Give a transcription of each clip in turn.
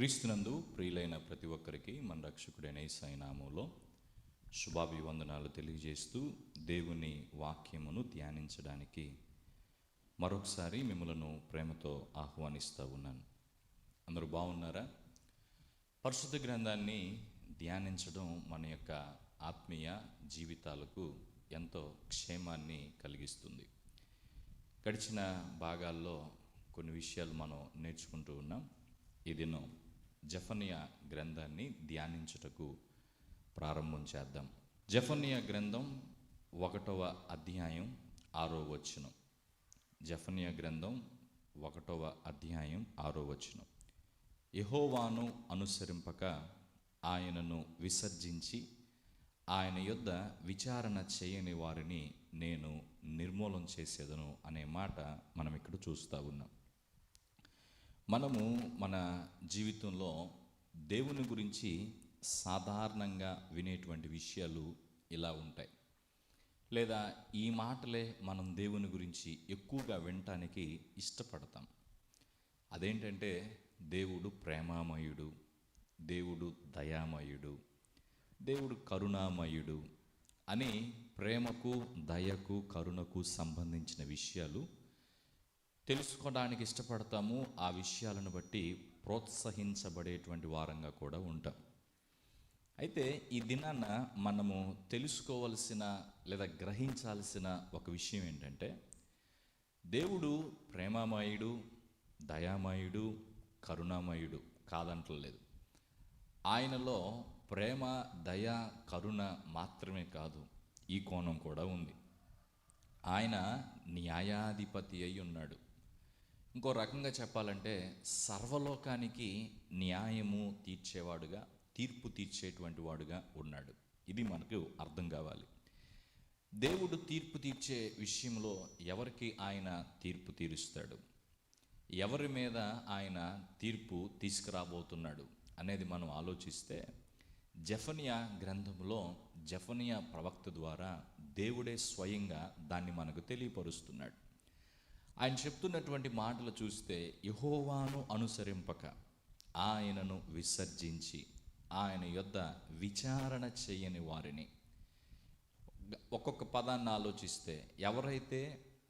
క్రీస్తునందు ప్రియులైన ప్రతి ఒక్కరికి మన రక్షకుడైన ఈసాయి నామంలో శుభాభివందనాలు తెలియజేస్తూ దేవుని వాక్యమును ధ్యానించడానికి మరొకసారి మిమ్మలను ప్రేమతో ఆహ్వానిస్తూ ఉన్నాను. అందరూ బాగున్నారా? పరిశుద్ధ గ్రంథాన్ని ధ్యానించడం మన యొక్క ఆత్మీయ జీవితాలకు ఎంతో క్షేమాన్ని కలిగిస్తుంది. గడిచిన భాగాల్లో కొన్ని విషయాలు మనం నేర్చుకుంటూ ఉన్నాం. ఈ దినం జఫనియా గ్రంథాన్ని ధ్యానించుటకు ప్రారంభం చేద్దాం. జఫనియా గ్రంథం ఒకటవ అధ్యాయం ఆరో వచనం. జఫనియా గ్రంథం ఒకటవ అధ్యాయం ఆరో వచనం. యహోవాను అనుసరింపక ఆయనను విసర్జించి ఆయన యొద్ద విచారణ చేయని వారిని నేను నిర్మూలం చేసేదను అనే మాట మనం ఇక్కడ చూస్తూ ఉన్నాం. మనము మన జీవితంలో దేవుని గురించి సాధారణంగా వినేటువంటి విషయాలు ఇలా ఉంటాయి. లేదా ఈ మాటలే మనం దేవుని గురించి ఎక్కువగా వినటానికి ఇష్టపడతాం. అదేంటంటే దేవుడు ప్రేమామయుడు దేవుడు దయామయుడు దేవుడు కరుణామయుడు అని ప్రేమకు దయకు కరుణకు సంబంధించిన విషయాలు తెలుసుకోవడానికి ఇష్టపడతాము ఆ విషయాలను బట్టి ప్రోత్సహించబడేటువంటి వారంగా కూడా ఉంటాం. అయితే ఈ దినాన మనము తెలుసుకోవలసిన లేదా గ్రహించాల్సిన ఒక విషయం ఏంటంటే దేవుడు ప్రేమామయుడు దయామయుడు కరుణామయుడు కాదంటలేదు. ఆయనలో ప్రేమ దయ కరుణ మాత్రమే కాదు ఈ కోణం కూడా ఉంది. ఆయన న్యాయాధిపతి అయి ఉన్నాడు. ఇంకో రకంగా చెప్పాలంటే సర్వలోకానికి న్యాయము తీర్చేవాడుగా తీర్పు తీర్చేటువంటి వాడుగా ఉన్నాడు. ఇది మనకు అర్థం కావాలి. దేవుడు తీర్పు తీర్చే విషయంలో ఎవరికి ఆయన తీర్పు తీరుస్తాడు? ఎవరి మీద ఆయన తీర్పు తీసుకురాబోతున్నాడు అనేది మనం ఆలోచిస్తే జఫనియా గ్రంథంలో జఫనియా ప్రవక్త ద్వారా దేవుడే స్వయంగా దాన్ని మనకు తెలియపరుస్తున్నాడు. ఆయన చెప్తున్నటువంటి మాటలు చూస్తే యహోవాను అనుసరింపక ఆయనను విసర్జించి ఆయన యొద్ద విచారణ చేయని వారిని. ఒక్కొక్క పదాన్ని ఆలోచిస్తే ఎవరైతే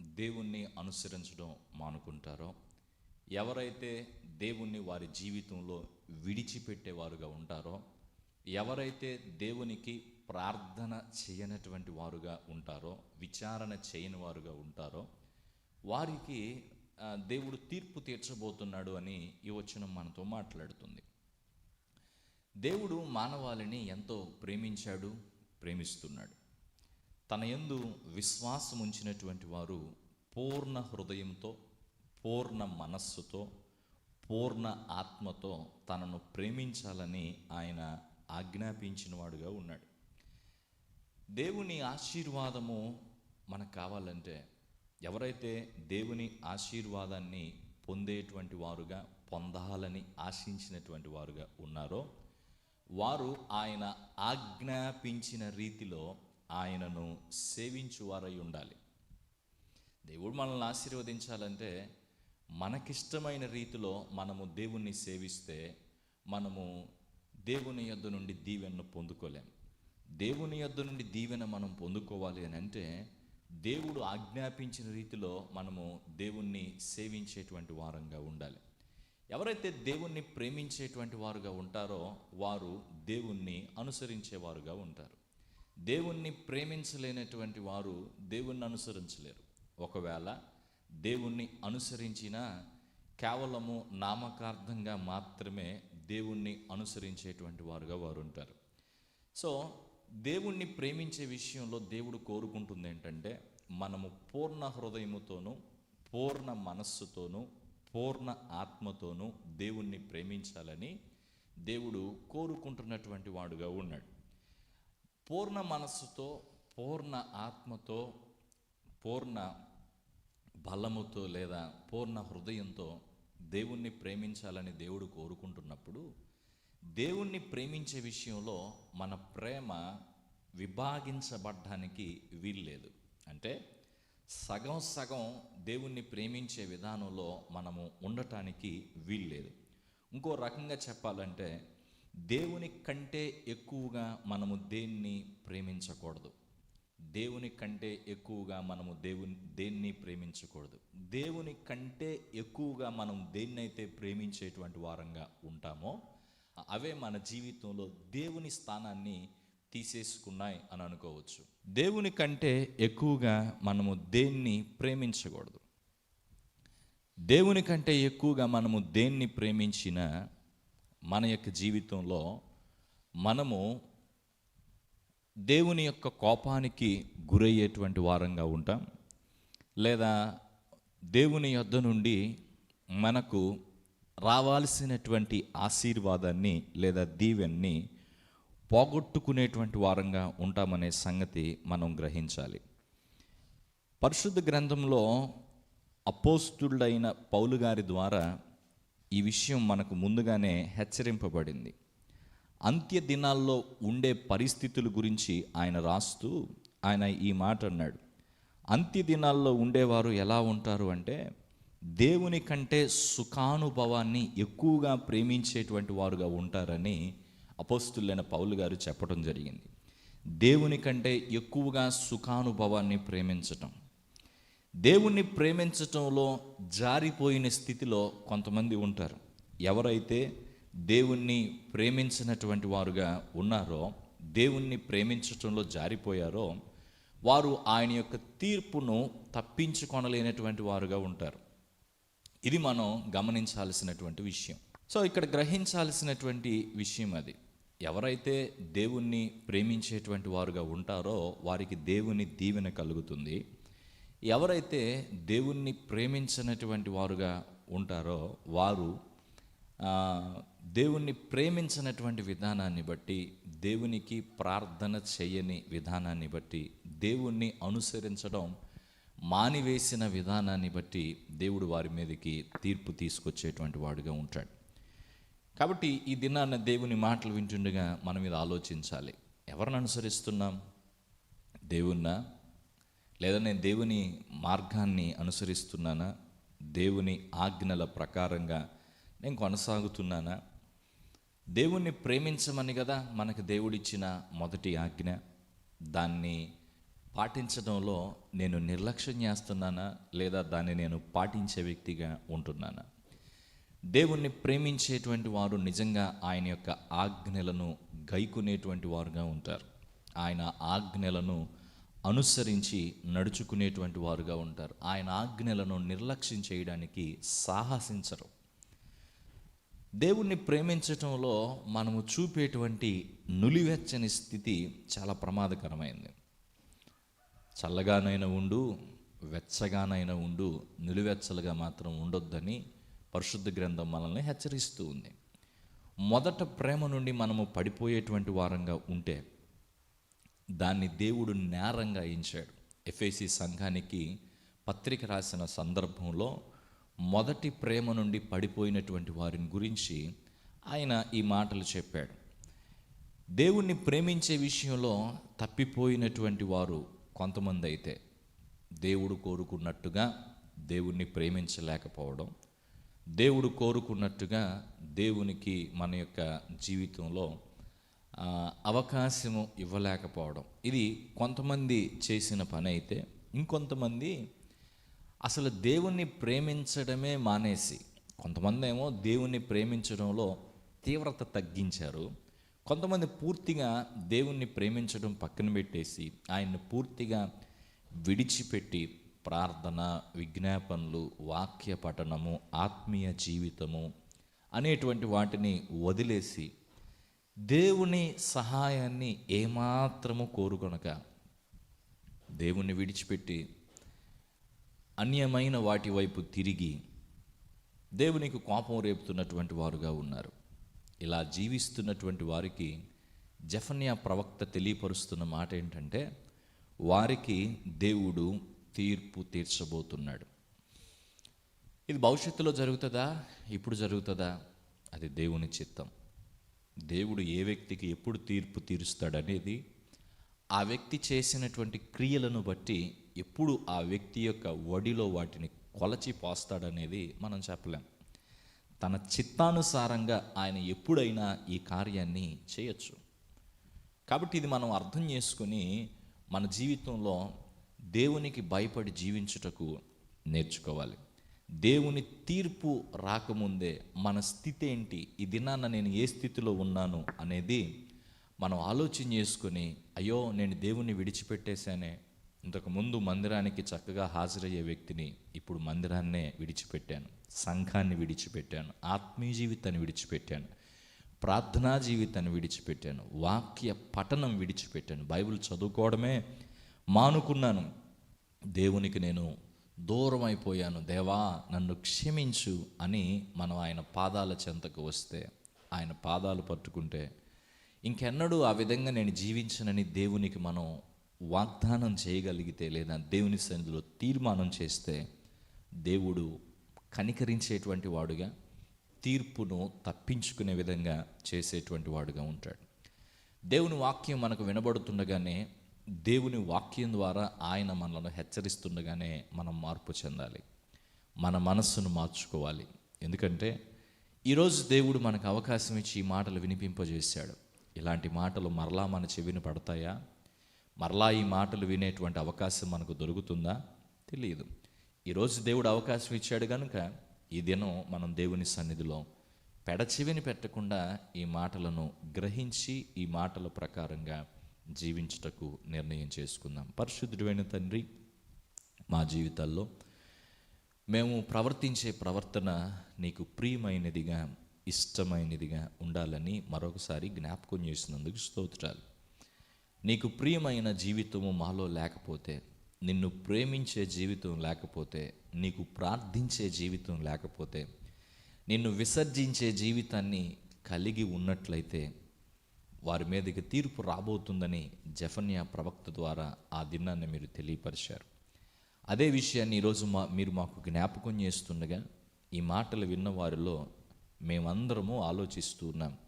దేవుణ్ణి అనుసరించడం మానుకుంటారో ఎవరైతే దేవుణ్ణి వారి జీవితంలో విడిచిపెట్టేవారుగా ఉంటారో ఎవరైతే దేవునికి ప్రార్థన చేయనటువంటి వారుగా ఉంటారో విచారణ చేయని వారుగా ఉంటారో వారికి దేవుడు తీర్పు తీర్చబోతున్నాడు అని ఈ వచనం మనతో మాట్లాడుతుంది. దేవుడు మానవాళిని ఎంతో ప్రేమించాడు ప్రేమిస్తున్నాడు. తన యందు విశ్వాసం ఉంచినటువంటి వారు పూర్ణ హృదయంతో పూర్ణ మనస్సుతో పూర్ణ ఆత్మతో తనను ప్రేమించాలని ఆయన ఆజ్ఞాపించినవాడుగా ఉన్నాడు. దేవుని ఆశీర్వాదము మనకు కావాలంటే ఎవరైతే దేవుని ఆశీర్వాదాన్ని పొందేటువంటి వారుగా పొందాలని ఆశించినటువంటి వారుగా ఉన్నారో వారు ఆయన ఆజ్ఞాపించిన రీతిలో ఆయనను సేవించువారై ఉండాలి. దేవుడు మనల్ని ఆశీర్వదించాలంటే మనకిష్టమైన రీతిలో మనము దేవుణ్ణి సేవిస్తే మనము దేవుని యొద్ద నుండి దీవెనను పొందుకోలేం. దేవుని యొద్ద నుండి దీవెన మనం పొందుకోవాలి అని అంటే దేవుడు ఆజ్ఞాపించిన రీతిలో మనము దేవుణ్ణి సేవించేటువంటి వారంగా ఉండాలి. ఎవరైతే దేవుణ్ణి ప్రేమించేటువంటి వారుగా ఉంటారో వారు దేవుణ్ణి అనుసరించేవారుగా ఉంటారు. దేవుణ్ణి ప్రేమించలేనటువంటి వారు దేవుణ్ణి అనుసరించలేరు. ఒకవేళ దేవుణ్ణి అనుసరించినా కేవలము నామకార్థంగా మాత్రమే దేవుణ్ణి అనుసరించేటువంటి వారుగా వారు ఉంటారు. సో దేవుణ్ణి ప్రేమించే విషయంలో దేవుడు కోరుకుంటుంది ఏంటంటే మనము పూర్ణ హృదయముతోనూ పూర్ణ మనస్సుతోనూ పూర్ణ ఆత్మతోనూ దేవుణ్ణి ప్రేమించాలని దేవుడు కోరుకుంటున్నటువంటి వాడుగా ఉన్నాడు. పూర్ణ మనస్సుతో పూర్ణ ఆత్మతో పూర్ణ బలముతో లేదా పూర్ణ హృదయంతో దేవుణ్ణి ప్రేమించాలని దేవుడు కోరుకుంటున్నప్పుడు దేవుణ్ణి ప్రేమించే విషయంలో మన ప్రేమ విభాగించబడ్డానికి వీల్లేదు. అంటే సగం సగం దేవుణ్ణి ప్రేమించే విధానంలో మనము ఉండటానికి వీల్లేదు. ఇంకో రకంగా చెప్పాలంటే దేవుని కంటే ఎక్కువగా మనము దేన్ని ప్రేమించకూడదు. దేవుని కంటే ఎక్కువగా మనము దేవుని దేన్ని ప్రేమించకూడదు. దేవుని కంటే ఎక్కువగా మనం దేన్నైతే ప్రేమించేటువంటి వారంగా ఉంటామో అవే మన జీవితంలో దేవుని స్థానాన్ని తీసేసుకున్నాయి అని అనుకోవచ్చు. దేవుని కంటే ఎక్కువగా మనము దేన్ని ప్రేమించకూడదు. దేవుని కంటే ఎక్కువగా మనము దేన్ని ప్రేమించిన మన యొక్క జీవితంలో మనము దేవుని యొక్క కోపానికి గురయ్యేటువంటి వారంగా ఉంటాం. లేదా దేవుని యొద్ద నుండి మనకు రావాల్సినటువంటి ఆశీర్వాదాన్ని లేదా దీవెన్ని పోగొట్టుకునేటువంటి వారంగా ఉంటామనే సంగతి మనం గ్రహించాలి. పరిశుద్ధ గ్రంథంలో అపోస్తుడైన పౌలు గారి ద్వారా ఈ విషయం మనకు ముందుగానే హెచ్చరింపబడింది. అంత్య దినాల్లో ఉండే పరిస్థితుల గురించి ఆయన రాస్తూ ఆయన ఈ మాట అన్నాడు. అంత్య దినాల్లో ఉండేవారు ఎలా ఉంటారు అంటే దేవుని కంటే సుఖానుభవాన్ని ఎక్కువగా ప్రేమించేటువంటి వారుగా ఉంటారని అపోస్తులైన పౌలు గారు చెప్పడం జరిగింది. దేవుని కంటే ఎక్కువగా సుఖానుభవాన్ని ప్రేమించటం. దేవుణ్ణి ప్రేమించటంలో జారిపోయిన స్థితిలో కొంతమంది ఉంటారు. ఎవరైతే దేవుణ్ణి ప్రేమించినటువంటి వారుగా ఉన్నారో దేవుణ్ణి ప్రేమించటంలో జారిపోయారో వారు ఆయన యొక్క తీర్పును తప్పించుకొనలేనటువంటి వారుగా ఉంటారు. ఇది మనం గమనించాల్సినటువంటి విషయం. సో ఇక్కడ గ్రహించాల్సినటువంటి విషయం అది. ఎవరైతే దేవుణ్ణి ప్రేమించేటువంటి వారుగా ఉంటారో వారికి దేవుని దీవెన కలుగుతుంది. ఎవరైతే దేవుణ్ణి ప్రేమించినటువంటి వారుగా ఉంటారో వారు దేవుణ్ణి ప్రేమించినటువంటి విధానాన్ని బట్టి దేవునికి ప్రార్థన చేయని విధానాన్ని బట్టి దేవుణ్ణి అనుసరించడం మానివేసిన విధానాన్ని బట్టి దేవుడు వారి మీదకి తీర్పు తీసుకొచ్చేటువంటి వాడుగా ఉంటాడు. కాబట్టి ఈ దినాన్న దేవుని మాటలు వింటుండగా మనం మీద ఆలోచించాలి. ఎవరిని అనుసరిస్తున్నాం? దేవున్నా లేదా నేను దేవుని మార్గాన్ని అనుసరిస్తున్నానా? దేవుని ఆజ్ఞల ప్రకారంగా నేను కొనసాగుతున్నానా? దేవుణ్ణి ప్రేమించమని కదా మనకు దేవుడిచ్చిన మొదటి ఆజ్ఞ. దాన్ని పాటించడంలో నేను నిర్లక్ష్యం చేస్తున్నానా? లేదా దాన్ని నేను పాటించే వ్యక్తిగా ఉంటున్నానా? దేవుణ్ణి ప్రేమించేటువంటి వారు నిజంగా ఆయన యొక్క ఆజ్ఞలను గైకునేటువంటి వారుగా ఉంటారు. ఆయన ఆజ్ఞలను అనుసరించి నడుచుకునేటువంటి వారుగా ఉంటారు. ఆయన ఆజ్ఞలను నిర్లక్ష్యం చేయడానికి సాహసించరు. దేవుణ్ణి ప్రేమించటంలో మనము చూపేటువంటి నులివెచ్చని స్థితి చాలా ప్రమాదకరమైంది. చల్లగానైనా ఉండు వెచ్చగానైనా ఉండు నిలువెచ్చలుగా మాత్రం ఉండొద్దని పరిశుద్ధ గ్రంథం మనల్ని హెచ్చరిస్తూ ఉంది. మొదట ప్రేమ నుండి మనము పడిపోయేటువంటి వారంగా ఉంటే దాన్ని దేవుడు నేరంగా ఎంచాడు. ఎఫ్ఏసి సంఘానికి పత్రిక రాసిన సందర్భంలో మొదటి ప్రేమ నుండి పడిపోయినటువంటి వారిని గురించి ఆయన ఈ మాటలు చెప్పాడు. దేవుణ్ణి ప్రేమించే విషయంలో తప్పిపోయినటువంటి వారు కొంతమంది అయితే దేవుడు కోరుకున్నట్టుగా దేవుణ్ణి ప్రేమించలేకపోవడం దేవుడు కోరుకున్నట్టుగా దేవునికి మన యొక్క జీవితంలో అవకాశము ఇవ్వలేకపోవడం. ఇది కొంతమంది చేసిన పని అయితే ఇంకొంతమంది అసలు దేవుణ్ణి ప్రేమించడమే మానేసి కొంతమంది ఏమో దేవుణ్ణి ప్రేమించడంలో తీవ్రత తగ్గించారు. కొంతమంది పూర్తిగా దేవుణ్ణి ప్రేమించడం పక్కన పెట్టేసి ఆయన్ని పూర్తిగా విడిచిపెట్టి ప్రార్థన విజ్ఞాపనలు వాక్య పఠనము ఆత్మీయ జీవితము అనేటువంటి వాటిని వదిలేసి దేవుని సహాయాన్ని ఏమాత్రము కోరుకొనక దేవుణ్ణి విడిచిపెట్టి అన్యమైన వాటి వైపు తిరిగి దేవునికి కోపం రేపుతున్నటువంటి వారుగా ఉన్నారు. ఇలా జీవిస్తున్నటువంటి వారికి జఫన్యా ప్రవక్త తెలియపరుస్తున్న మాట ఏంటంటే వారికి దేవుడు తీర్పు తీర్చబోతున్నాడు. ఇది భవిష్యత్తులో జరుగుతుందా? ఇప్పుడు జరుగుతుందా? అది దేవుని చిత్తం. దేవుడు ఏ వ్యక్తికి ఎప్పుడు తీర్పు తీరుస్తాడనేది ఆ వ్యక్తి చేసినటువంటి క్రియలను బట్టి ఎప్పుడు ఆ వ్యక్తి యొక్క వడిలో వాటిని కొలచి పోస్తాడనేది మనం చెప్పలేం. తన చిత్తానుసారంగా ఆయన ఎప్పుడైనా ఈ కార్యాన్ని చేయొచ్చు. కాబట్టి ఇది మనం అర్థం చేసుకుని మన జీవితంలో దేవునికి భయపడి జీవించుటకు నేర్చుకోవాలి. దేవుని తీర్పు రాకముందే మన స్థితి ఏంటి? ఈ దినాన నేను ఏ స్థితిలో ఉన్నాను అనేది మనం ఆలోచన చేసుకొని అయ్యో నేను దేవుణ్ణి విడిచిపెట్టేశానే. ఇంతకుముందు మందిరానికి చక్కగా హాజరయ్యే వ్యక్తిని ఇప్పుడు మందిరాన్నే విడిచిపెట్టాను. సంఘాన్ని విడిచిపెట్టాను. ఆత్మీయ జీవితాన్ని విడిచిపెట్టాను. ప్రార్థనా జీవితాన్ని విడిచిపెట్టాను. వాక్య పఠనం విడిచిపెట్టాను. బైబిల్ చదువుకోవడమే మానుకున్నాను. దేవునికి నేను దూరం అయిపోయాను దేవా నన్ను క్షమించు అని మనం ఆయన పాదాల చెంతకు వస్తే ఆయన పాదాలు పట్టుకుంటే ఇంకెన్నడూ ఆ విధంగా నేను జీవించనని దేవునికి మనం వాగ్దానం చేయగలిగితే లేదా దేవుని సన్నిధిలో తీర్మానం చేస్తే దేవుడు కనికరించేటువంటి వాడుగా తీర్పును తప్పించుకునే విధంగా చేసేటువంటి వాడుగా ఉంటాడు. దేవుని వాక్యం మనకు వినబడుతుండగానే దేవుని వాక్యం ద్వారా ఆయన మనలను హెచ్చరిస్తుండగానే మనం మార్పు చెందాలి. మన మనస్సును మార్చుకోవాలి. ఎందుకంటే ఈరోజు దేవుడు మనకు అవకాశం ఇచ్చి ఈ మాటలు వినిపింపజేశాడు. ఇలాంటి మాటలు మరలా మన చెవిని పడతాయా? మరలా ఈ మాటలు వినేటువంటి అవకాశం మనకు దొరుకుతుందా? తెలియదు ఈరోజు దేవుడు అవకాశం ఇచ్చాడు కనుక ఈ దినం మనం దేవుని సన్నిధిలో పెడచెవిని పెట్టకుండా ఈ మాటలను గ్రహించి ఈ మాటల ప్రకారంగా జీవించుటకు నిర్ణయం చేసుకుందాం. పరిశుద్ధుడైన తండ్రి మా జీవితాల్లో మేము ప్రవర్తించే ప్రవర్తన నీకు ప్రియమైనదిగా ఇష్టమైనదిగా ఉండాలని మరొకసారి జ్ఞాపకం చేసినందుకు స్తోత్రాలు. నీకు ప్రియమైన జీవితము మాలో లేకపోతే నిన్ను ప్రేమించే జీవితం లేకపోతే నీకు ప్రార్థించే జీవితం లేకపోతే నిన్ను విసర్జించే జీవితాన్ని కలిగి ఉన్నట్లయితే వారి మీదకి తీర్పు రాబోతుందని జఫన్యా ప్రవక్త ద్వారా ఆ దినాన్ని మీరు తెలియపరిచారు. అదే విషయాన్ని ఈరోజు మా మీరు మాకు జ్ఞాపకం చేస్తుండగా ఈ మాటలు విన్న వారిలో మేమందరము ఆలోచిస్తూ ఉన్నాం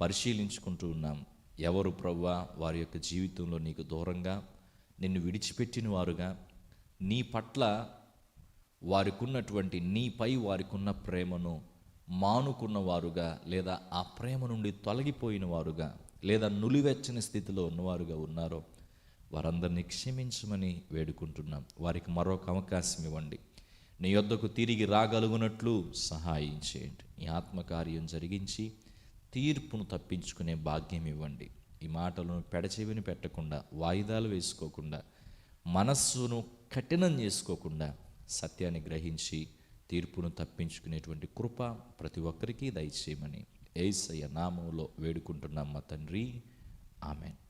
పరిశీలించుకుంటూ ఉన్నాం. ఎవరు ప్రవ్వా వారి యొక్క జీవితంలో నీకు దూరంగా నిన్ను విడిచిపెట్టిన వారుగా నీ పట్ల వారికి ఉన్నటువంటి నీపై వారికి ఉన్న ప్రేమను మానుకున్న వారుగా లేదా ఆ ప్రేమ నుండి తొలగిపోయిన వారుగా లేదా నులివెచ్చని స్థితిలో ఉన్నవారుగా ఉన్నారో వారందరినీ క్షమించమని వేడుకుంటున్నాం. వారికి మరొక అవకాశం ఇవ్వండి. నీ యొద్దకు తిరిగి రాగలుగునట్లు సహాయం చేయండి. ఈ ఆత్మకార్యం జరిగించి తీర్పును తప్పించుకునే భాగ్యం ఇవ్వండి. ఈ మాటలను పెడచెవిని పెట్టకుండా వాయిదాలు వేసుకోకుండా మనస్సును కఠినం చేసుకోకుండా సత్యాన్ని గ్రహించి తీర్పును తప్పించుకునేటువంటి కృప ప్రతి ఒక్కరికి దయచేయమని ఏసయ్య నామంలో వేడుకుంటున్నాం మా తండ్రి. ఆమెన్.